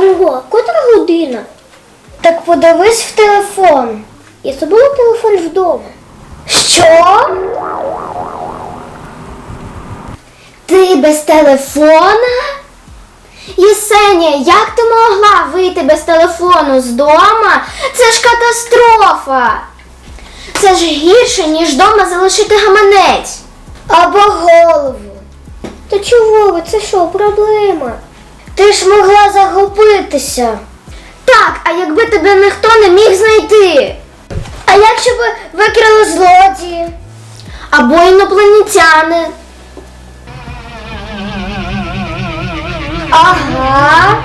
Що, котра година? Так подивись в телефон. Я забула телефон вдома. Що? Ти без телефона? Єсенія, як ти могла вийти без телефону з дома? Це ж катастрофа. Це ж гірше, ніж дома залишити гаманець. Або голову. Та чого ви? Це що, проблема? Ти ж могла загубитися. Так, а якби тебе ніхто не міг знайти? А якщо б викрили злодії? Або інопланетяни? Ага.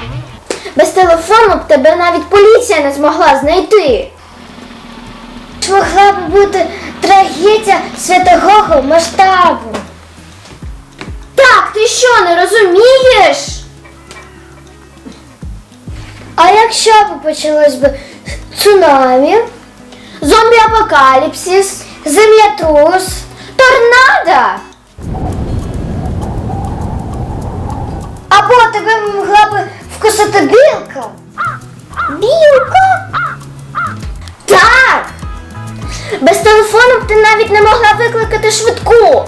Без телефону б тебе навіть поліція не змогла знайти. Ж Могла б бути трагедія святого масштабу. Так, ти що, не розумієш? Якщо б почалось б цунамі, зомбі-апокаліпсис, землетрус, торнадо? Або тебе могла б вкусити білка? Білка? Так! Без телефону б ти навіть не могла викликати швидку.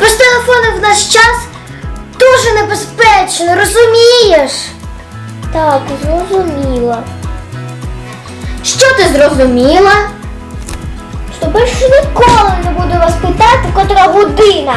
Без телефону в наш час дуже небезпечно, розумієш? Так, зрозуміла. Що ти зрозуміла? Що більше ніколи не буду вас питати, котра година.